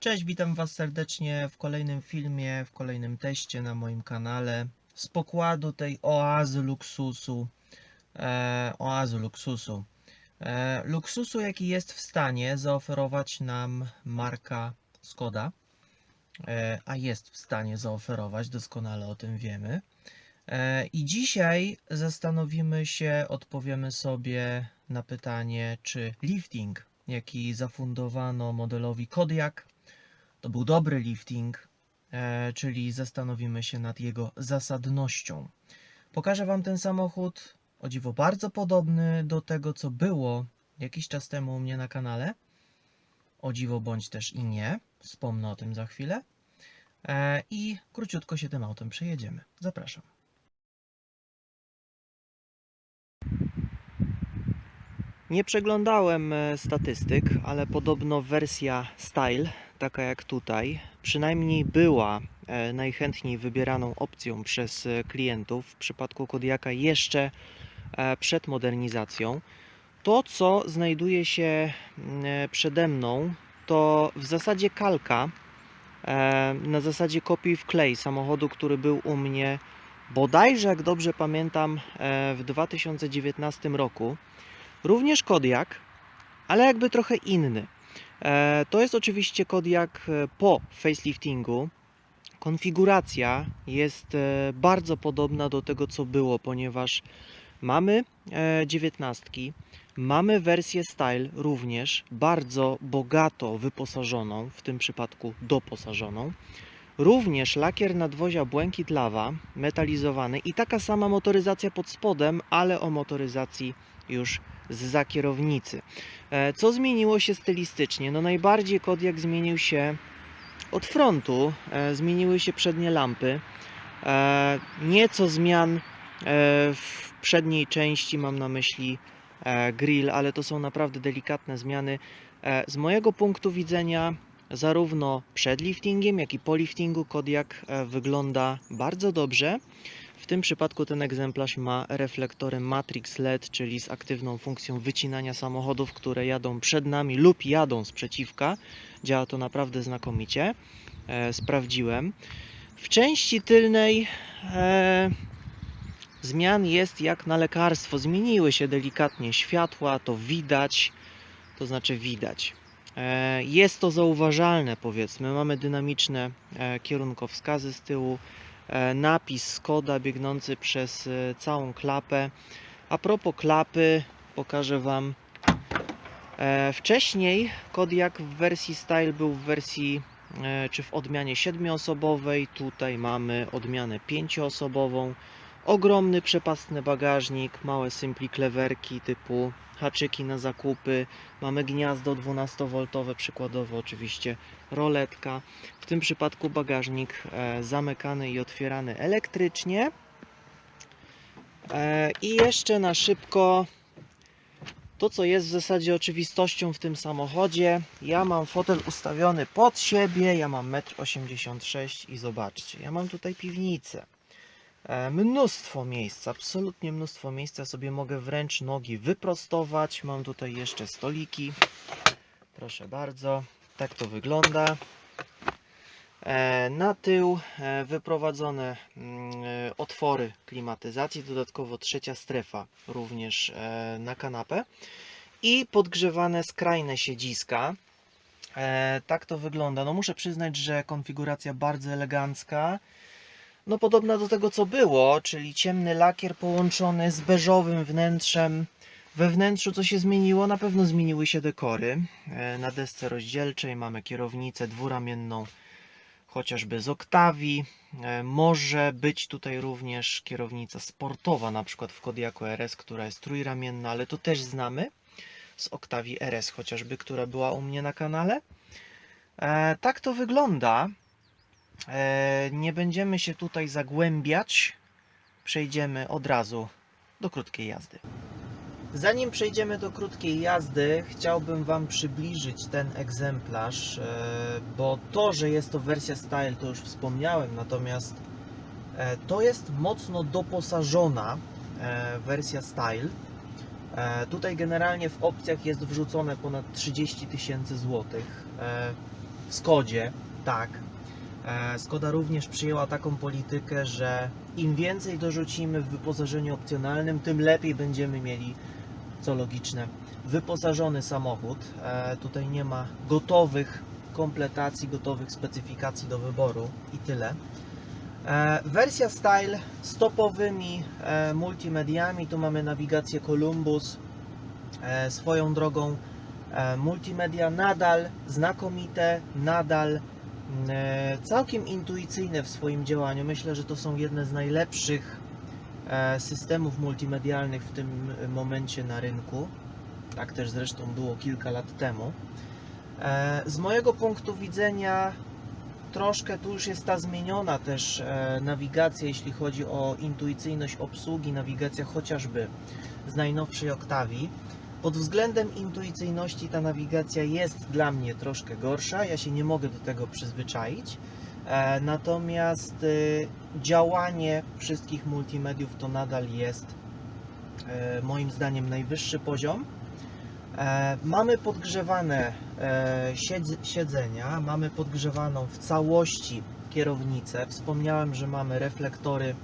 Cześć, witam Was serdecznie w kolejnym filmie, w kolejnym teście na moim kanale z pokładu tej oazy luksusu. E, oazy luksusu. E, luksusu, jaki jest w stanie zaoferować nam marka Skoda. E, a jest w stanie zaoferować, doskonale o tym wiemy. E, I dzisiaj zastanowimy się, odpowiemy sobie na pytanie, czy lifting, jaki zafundowano modelowi Kodiaq, to był dobry lifting, e, czyli zastanowimy się nad jego zasadnością. Pokażę Wam ten samochód, o dziwo bardzo podobny do tego, co było jakiś czas temu u mnie na kanale. O dziwo bądź też i nie, wspomnę o tym za chwilę. E, I króciutko się tym autem przejedziemy. Zapraszam. Nie przeglądałem e, statystyk, ale podobno wersja Style, taka jak tutaj, przynajmniej była e, najchętniej wybieraną opcją przez e, klientów w przypadku Kodiaka jeszcze e, przed modernizacją. To, co znajduje się mm, przede mną, to w zasadzie kalka na zasadzie kopii w klej samochodu, który był u mnie bodajże, jak dobrze pamiętam, w 2019 roku. Również Kodiak, ale jakby trochę inny. E, To jest oczywiście Kodiak e, po faceliftingu. Konfiguracja jest e, bardzo podobna do tego, co było, ponieważ mamy dziewiętnastki, mamy wersję Style również bardzo bogato wyposażoną, w tym przypadku doposażoną. Również lakier nadwozia błękit lawa, metalizowany i taka sama motoryzacja pod spodem, ale o motoryzacji już z kierownicy. E, Co zmieniło się stylistycznie? No najbardziej Kodiak zmienił się od frontu, e, zmieniły się przednie lampy. E, Nieco zmian w przedniej części, mam na myśli grill, ale to są naprawdę delikatne zmiany. Z mojego punktu widzenia, zarówno przed liftingiem, jak i po liftingu Kodiak wygląda bardzo dobrze. W tym przypadku ten egzemplarz ma reflektory Matrix LED, czyli z aktywną funkcją wycinania samochodów, które jadą przed nami lub jadą sprzeciwka. Działa to naprawdę znakomicie. E, sprawdziłem. W części tylnej e, zmian jest jak na lekarstwo. Zmieniły się delikatnie światła, to widać, to znaczy widać. E, jest to zauważalne, powiedzmy. Mamy dynamiczne e, kierunkowskazy z tyłu napis Skoda biegnący przez e, całą klapę. A propos klapy, pokażę Wam. E, Wcześniej Kodiak w wersji Style był w wersji e, czy w odmianie 7-osobowej. Tutaj mamy odmianę 5-osobową. Ogromny przepastny bagażnik, małe sympli klewerki typu haczyki na zakupy. Mamy gniazdo 12V, przykładowo oczywiście roletka. W tym przypadku bagażnik e, zamykany i otwierany elektrycznie. E, I jeszcze na szybko to, co jest w zasadzie oczywistością w tym samochodzie. Ja mam fotel ustawiony pod siebie, ja mam 1,86 m i zobaczcie, ja mam tutaj piwnicę. E, Mnóstwo miejsca, absolutnie mnóstwo miejsca. Sobie mogę wręcz nogi wyprostować. Mam tutaj jeszcze stoliki. Proszę bardzo, tak to wygląda. E, Na tył e, wyprowadzone mm, otwory klimatyzacji, dodatkowo trzecia strefa również na kanapę i podgrzewane skrajne siedziska. Tak to wygląda. No muszę przyznać, że konfiguracja bardzo elegancka. No podobna do tego co było, czyli ciemny lakier połączony z beżowym wnętrzem. We wnętrzu co się zmieniło? Na pewno zmieniły się dekory. E, Na desce rozdzielczej mamy kierownicę dwuramienną chociażby z Octavii. E, Może być tutaj również kierownica sportowa, na przykład w Kodiaku RS, która jest trójramienna, ale to też znamy z Octavii RS chociażby, która była u mnie na kanale. E, Tak to wygląda. E, Nie będziemy się tutaj zagłębiać. Przejdziemy od razu do krótkiej jazdy. Zanim przejdziemy do krótkiej jazdy, chciałbym Wam przybliżyć ten egzemplarz, e, bo to, że jest to wersja Style, to już wspomniałem, natomiast e, to jest mocno doposażona wersja Style. Tutaj generalnie w opcjach jest wrzucone ponad 30 tysięcy złotych. W Skodzie, tak. E, Skoda również przyjęła taką politykę, że im więcej dorzucimy w wyposażeniu opcjonalnym, tym lepiej będziemy mieli, co logiczne, wyposażony samochód. E, Tutaj nie ma gotowych kompletacji, gotowych specyfikacji do wyboru i tyle. E, Wersja Style z topowymi multimediami. Tu mamy nawigację Columbus. Swoją drogą multimedia nadal znakomite, nadal całkiem intuicyjne w swoim działaniu. Myślę, że to są jedne z najlepszych e, systemów multimedialnych w tym momencie na rynku. Tak też zresztą było kilka lat temu. E, Z mojego punktu widzenia troszkę tu już jest ta zmieniona też e, nawigacja, jeśli chodzi o intuicyjność obsługi, nawigacja chociażby z najnowszej Octavii. Pod względem intuicyjności ta nawigacja jest dla mnie troszkę gorsza, ja się nie mogę do tego przyzwyczaić. E, Natomiast e, działanie wszystkich multimediów to nadal jest e, moim zdaniem najwyższy poziom. E, Mamy podgrzewane siedz- siedzenia, mamy podgrzewaną w całości kierownicę. Wspomniałem, że mamy reflektory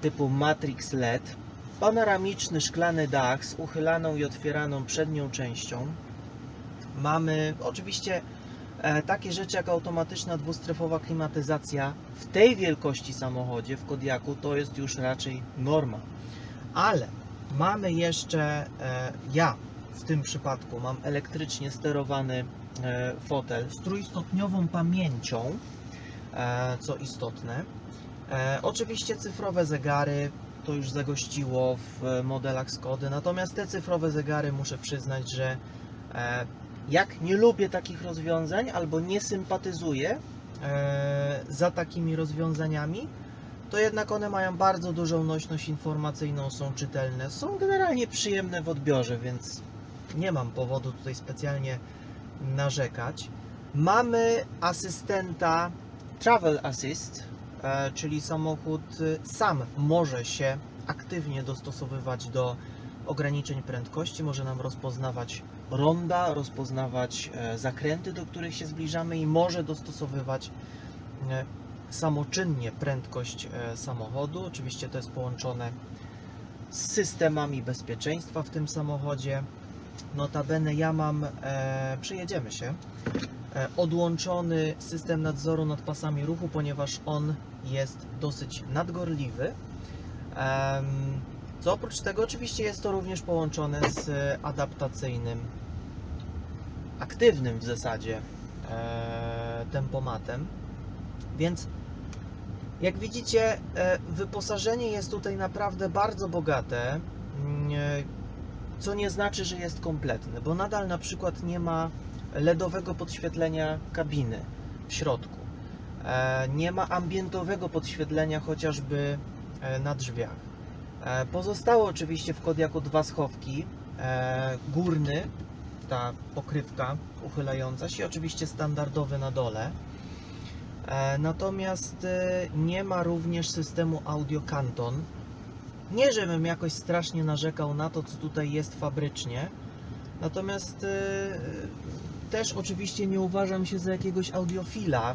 typu Matrix LED, panoramiczny szklany dach z uchylaną i otwieraną przednią częścią. Mamy oczywiście e, takie rzeczy jak automatyczna dwustrefowa klimatyzacja w tej wielkości samochodzie w Kodiaku to jest już raczej norma. Ale mamy jeszcze e, ja w tym przypadku mam elektrycznie sterowany e, fotel z trójstopniową pamięcią, co istotne. Oczywiście cyfrowe zegary to już zagościło w modelach Skody, natomiast te cyfrowe zegary muszę przyznać, że e, jak nie lubię takich rozwiązań albo nie sympatyzuję e, za takimi rozwiązaniami, to jednak one mają bardzo dużą nośność informacyjną, są czytelne, są generalnie przyjemne w odbiorze, więc nie mam powodu tutaj specjalnie narzekać. Mamy asystenta Travel Assist, czyli samochód y, sam może się aktywnie dostosowywać do ograniczeń prędkości, może nam rozpoznawać ronda, rozpoznawać e, zakręty, do których się zbliżamy i może dostosowywać e, samoczynnie prędkość e, samochodu. Oczywiście to jest połączone z systemami bezpieczeństwa w tym samochodzie. Notabene ja mam, e, przejedziemy się, e, odłączony system nadzoru nad pasami ruchu, ponieważ on jest dosyć nadgorliwy. Co oprócz tego oczywiście jest to również połączone z adaptacyjnym, aktywnym w zasadzie e, tempomatem. Więc jak widzicie, e, wyposażenie jest tutaj naprawdę bardzo bogate, mm, e, co nie znaczy, że jest kompletne, bo nadal na przykład nie ma LEDowego podświetlenia kabiny w środku. E, Nie ma ambientowego podświetlenia chociażby e, na drzwiach. E, Pozostały oczywiście w Kodiaku dwa schowki. Górny, ta pokrywka uchylająca się, oczywiście standardowy na dole. Natomiast nie ma również systemu audio Canton. Nie, żebym jakoś strasznie narzekał na to, co tutaj jest fabrycznie. Natomiast też oczywiście nie uważam się za jakiegoś audiofila.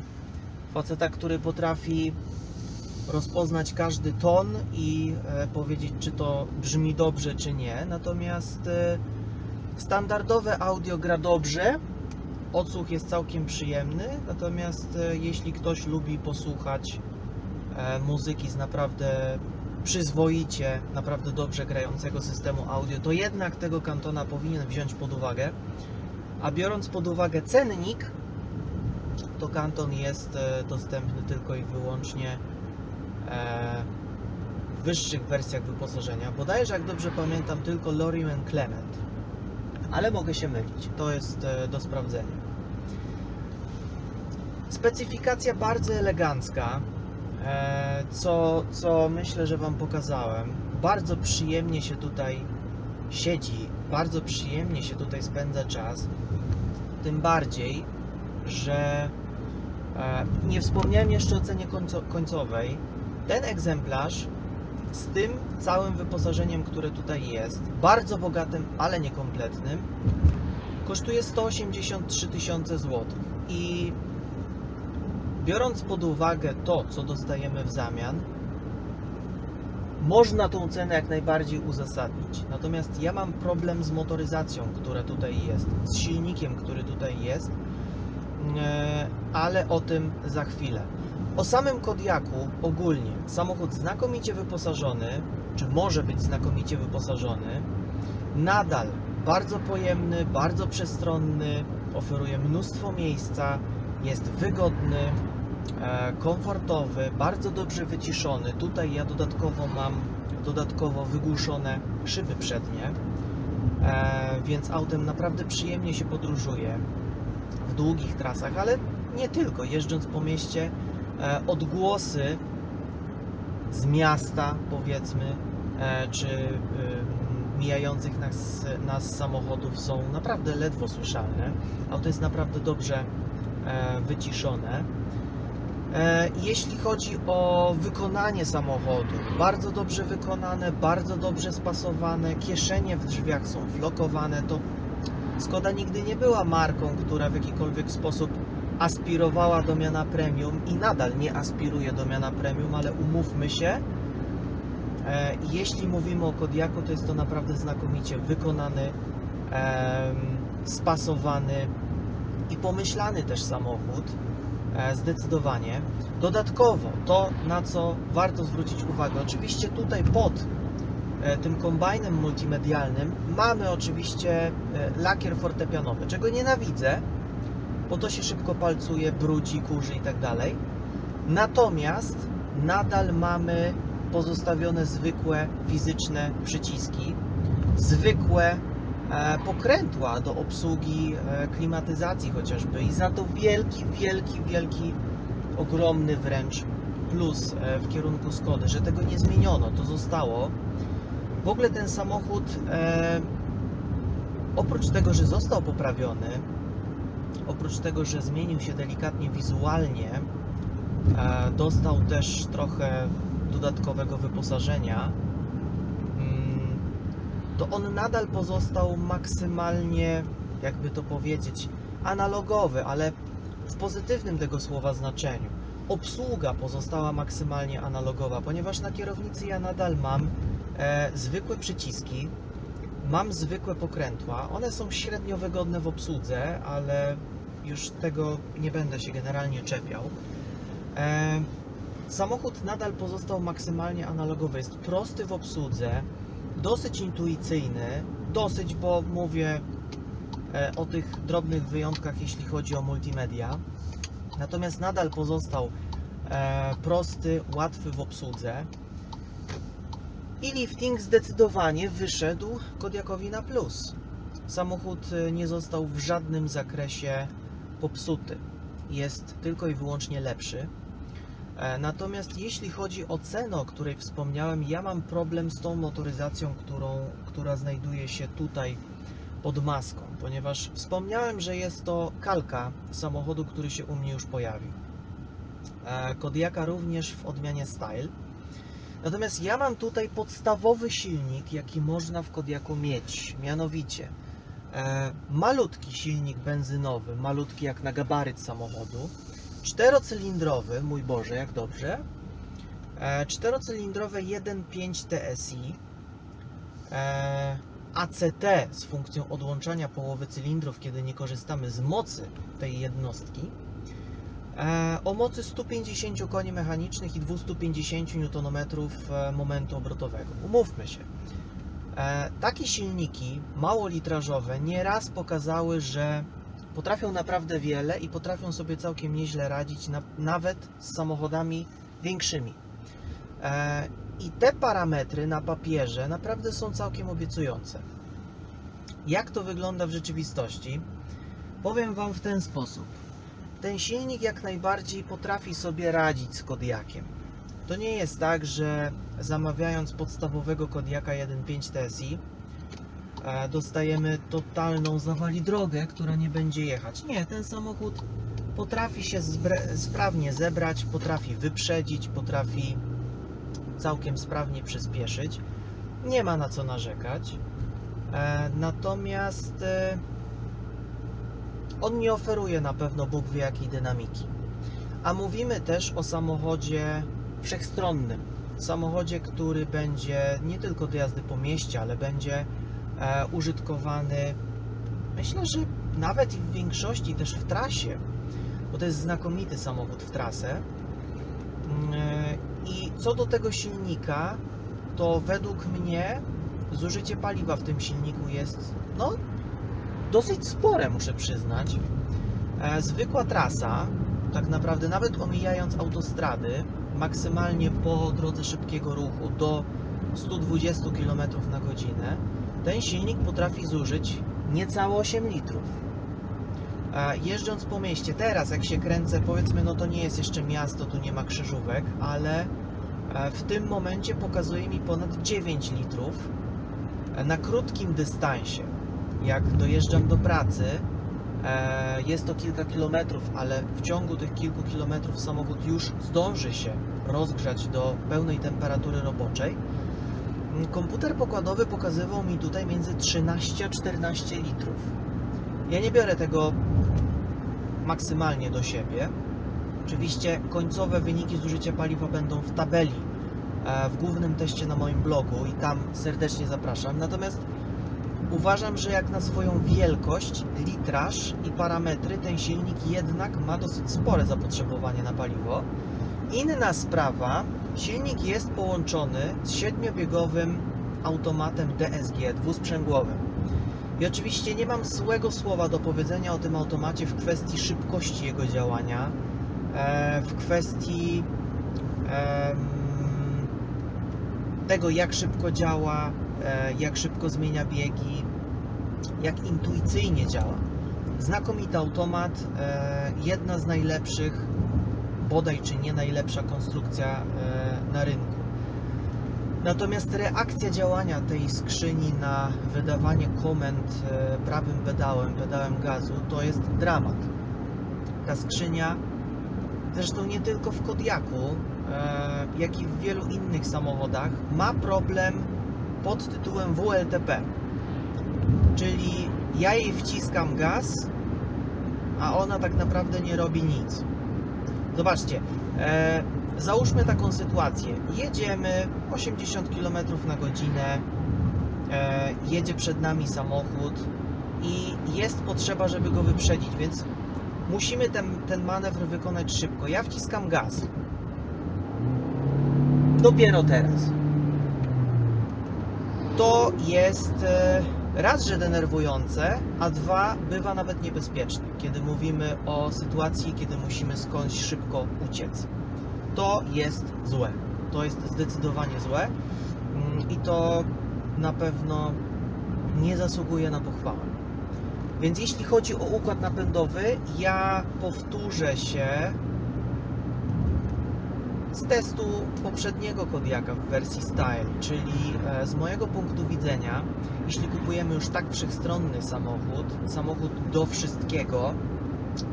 Faceta, który potrafi rozpoznać każdy ton i e, powiedzieć, czy to brzmi dobrze, czy nie. Natomiast e, standardowe audio gra dobrze, odsłuch jest całkiem przyjemny. Natomiast e, jeśli ktoś lubi posłuchać muzyki z naprawdę przyzwoicie, naprawdę dobrze grającego systemu audio, to jednak tego kantona powinien wziąć pod uwagę. A biorąc pod uwagę cennik, to kanton jest e, dostępny tylko i wyłącznie e, w wyższych wersjach wyposażenia. Bodajże, jak dobrze pamiętam, tylko Loriem Clement. Ale mogę się mylić. To jest e, do sprawdzenia. Specyfikacja bardzo elegancka, co, co myślę, że Wam pokazałem. Bardzo przyjemnie się tutaj siedzi, bardzo przyjemnie się tutaj spędza czas. Tym bardziej, że e, nie wspomniałem jeszcze o cenie końco, końcowej. Ten egzemplarz z tym całym wyposażeniem, które tutaj jest, bardzo bogatym, ale niekompletnym, kosztuje 183 tysiące złotych. I biorąc pod uwagę to, co dostajemy w zamian, można tą cenę jak najbardziej uzasadnić. Natomiast ja mam problem z motoryzacją, która tutaj jest, z silnikiem, który tutaj jest, e, ale o tym za chwilę. O samym Kodiaku ogólnie samochód znakomicie wyposażony, czy może być znakomicie wyposażony, nadal bardzo pojemny, bardzo przestronny, oferuje mnóstwo miejsca, jest wygodny, komfortowy, bardzo dobrze wyciszony. Tutaj ja dodatkowo mam dodatkowo wygłuszone szyby przednie, e, więc autem naprawdę przyjemnie się podróżuje w długich trasach, ale nie tylko. Jeżdżąc po mieście, e, odgłosy z miasta, powiedzmy, e, czy mijających nas, nas samochodów są naprawdę ledwo słyszalne. Auto jest naprawdę dobrze e, wyciszone. E, Jeśli chodzi o wykonanie samochodu, bardzo dobrze wykonane, bardzo dobrze spasowane, kieszenie w drzwiach są flokowane, to Skoda nigdy nie była marką, która w jakikolwiek sposób aspirowała do miana premium i nadal nie aspiruje do miana premium, ale umówmy się, e, jeśli mówimy o Kodiaku, to jest to naprawdę znakomicie wykonany, spasowany i pomyślany też samochód, zdecydowanie. Dodatkowo to, na co warto zwrócić uwagę, oczywiście tutaj pod e, tym kombajnem multimedialnym mamy oczywiście e, lakier fortepianowy, czego nienawidzę, bo to się szybko palcuje, brudzi, kurzy i tak dalej. Natomiast nadal mamy pozostawione zwykłe fizyczne przyciski, zwykłe e, pokrętła do obsługi e, klimatyzacji chociażby i za to wielki, wielki, wielki, ogromny wręcz plus e, w kierunku Skody, że tego nie zmieniono, to zostało. W ogóle ten samochód e, oprócz tego, że został poprawiony, oprócz tego, że zmienił się delikatnie wizualnie, e, dostał też trochę dodatkowego wyposażenia, to on nadal pozostał maksymalnie, jakby to powiedzieć, analogowy, ale w pozytywnym tego słowa znaczeniu. Obsługa pozostała maksymalnie analogowa, ponieważ na kierownicy ja nadal mam e, zwykłe przyciski, mam zwykłe pokrętła. One są średnio wygodne w obsłudze, ale już tego nie będę się generalnie czepiał. E, samochód nadal pozostał maksymalnie analogowy. Jest prosty w obsłudze, dosyć intuicyjny, dosyć, bo mówię e, o tych drobnych wyjątkach, jeśli chodzi o multimedia. Natomiast nadal pozostał e, prosty, łatwy w obsłudze. I lifting zdecydowanie wyszedł Kodiakowi na plus. Samochód e, nie został w żadnym zakresie popsuty. Jest tylko i wyłącznie lepszy. E, Natomiast jeśli chodzi o cenę, o której wspomniałem, ja mam problem z tą motoryzacją, którą, która znajduje się tutaj pod maską, ponieważ wspomniałem, że jest to kalka samochodu, który się u mnie już pojawił. E, Kodiaka również w odmianie Style. Natomiast ja mam tutaj podstawowy silnik, jaki można w Kodiaku mieć, mianowicie e, malutki silnik benzynowy, malutki jak na gabaryt samochodu, czterocylindrowy, mój Boże, jak dobrze, e, czterocylindrowe 1.5 TSI, e, ACT z funkcją odłączania połowy cylindrów, kiedy nie korzystamy z mocy tej jednostki, e, o mocy 150 koni mechanicznych i 250 Nm momentu obrotowego. Umówmy się, takie silniki małolitrażowe nieraz pokazały, że potrafią naprawdę wiele i potrafią sobie całkiem nieźle radzić na, nawet z samochodami większymi. E, I te parametry na papierze naprawdę są całkiem obiecujące. Jak to wygląda w rzeczywistości? Powiem Wam w ten sposób. Ten silnik jak najbardziej potrafi sobie radzić z Kodiakiem. To nie jest tak, że zamawiając podstawowego Kodiaka 1.5 TSI dostajemy totalną zawali drogę, która nie będzie jechać. Nie, ten samochód potrafi się sprawnie zebrać, potrafi wyprzedzić, potrafi całkiem sprawnie przyspieszyć. Nie ma na co narzekać. E, natomiast e, on nie oferuje na pewno Bóg wie jakiej dynamiki. A mówimy też o samochodzie wszechstronnym. Samochodzie, który będzie nie tylko do jazdy po mieście, ale będzie użytkowany, myślę, że nawet w większości też w trasie, bo to jest znakomity samochód w trasę. Mm, e, I co do tego silnika, to według mnie zużycie paliwa w tym silniku jest no, dosyć spore, muszę przyznać. E, zwykła trasa, tak naprawdę nawet omijając autostrady, maksymalnie po drodze szybkiego ruchu do 120 km na godzinę, ten silnik potrafi zużyć niecałe 8 litrów. Jeżdżąc po mieście, teraz jak się kręcę, powiedzmy, no to nie jest jeszcze miasto, tu nie ma krzyżówek, ale e, w tym momencie pokazuje mi ponad 9 litrów E, na krótkim dystansie. Jak dojeżdżam do pracy, e, jest to kilka kilometrów, ale w ciągu tych kilku kilometrów samochód już zdąży się rozgrzać do pełnej temperatury roboczej. Mm, Komputer pokładowy pokazywał mi tutaj między 13 a 14 litrów. Ja nie biorę tego maksymalnie do siebie. Oczywiście końcowe wyniki zużycia paliwa będą w tabeli e, w głównym teście na moim blogu i tam serdecznie zapraszam. Natomiast uważam, że jak na swoją wielkość, litraż i parametry, ten silnik jednak ma dosyć spore zapotrzebowanie na paliwo. Inna sprawa, silnik jest połączony z siedmiobiegowym automatem DSG dwusprzęgłowym. I oczywiście nie mam złego słowa do powiedzenia o tym automacie w kwestii szybkości jego działania, e, w kwestii tego, jak szybko działa, e, jak szybko zmienia biegi, jak intuicyjnie działa. Znakomity automat, e, jedna z najlepszych, bodaj czy nie najlepsza konstrukcja e, na rynku. Natomiast reakcja działania tej skrzyni na wydawanie komend e, prawym pedałem, pedałem gazu, to jest dramat. Ta skrzynia, zresztą nie tylko w Kodiaku, e, jak i w wielu innych samochodach, ma problem pod tytułem WLTP. Czyli ja jej wciskam gaz, a ona tak naprawdę nie robi nic. Zobaczcie, e, załóżmy taką sytuację. Jedziemy 80 km na godzinę, e, jedzie przed nami samochód i jest potrzeba, żeby go wyprzedzić, więc musimy ten, ten manewr wykonać szybko. Ja wciskam gaz. Dopiero teraz. To jest e, raz, że denerwujące, a dwa, bywa nawet niebezpieczne, kiedy mówimy o sytuacji, kiedy musimy skądś szybko uciec. To jest złe. To jest zdecydowanie złe Mm, i to na pewno nie zasługuje na pochwałę. Więc jeśli chodzi o układ napędowy, ja powtórzę się z testu poprzedniego Kodiaka w wersji Style, czyli e, z mojego punktu widzenia, jeśli kupujemy już tak wszechstronny samochód, samochód do wszystkiego,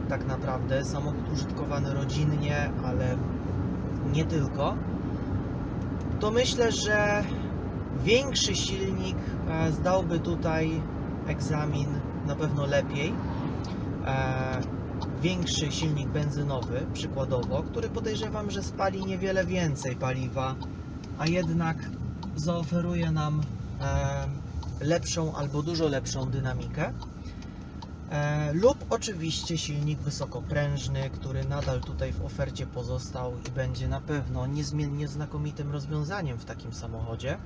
tak naprawdę, samochód użytkowany rodzinnie, ale nie tylko, to myślę, że większy silnik e, zdałby tutaj egzamin na pewno lepiej. Większy silnik benzynowy, przykładowo, który podejrzewam, że spali niewiele więcej paliwa, a jednak zaoferuje nam e, lepszą albo dużo lepszą dynamikę. E, lub oczywiście silnik wysokoprężny, który nadal tutaj w ofercie pozostał i będzie na pewno niezmiennie znakomitym rozwiązaniem w takim samochodzie.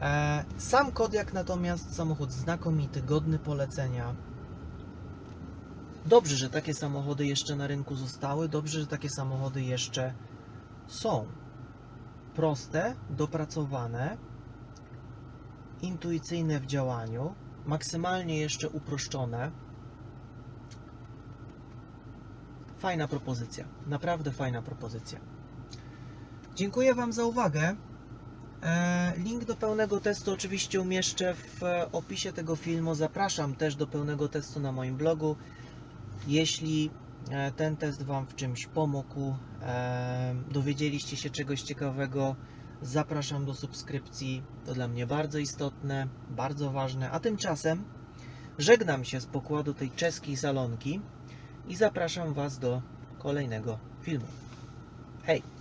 E, Sam Kodiak natomiast samochód znakomity, godny polecenia. Dobrze, że takie samochody jeszcze na rynku zostały, dobrze, że takie samochody jeszcze są. Proste, dopracowane, intuicyjne w działaniu, maksymalnie jeszcze uproszczone. Fajna propozycja, naprawdę fajna propozycja. Dziękuję Wam za uwagę. E, Link do pełnego testu oczywiście umieszczę w opisie tego filmu. Zapraszam też do pełnego testu na moim blogu. Jeśli e, ten test Wam w czymś pomógł, e, dowiedzieliście się czegoś ciekawego, zapraszam do subskrypcji. To dla mnie bardzo istotne, bardzo ważne. A tymczasem żegnam się z pokładu tej czeskiej salonki i zapraszam Was do kolejnego filmu. Hej!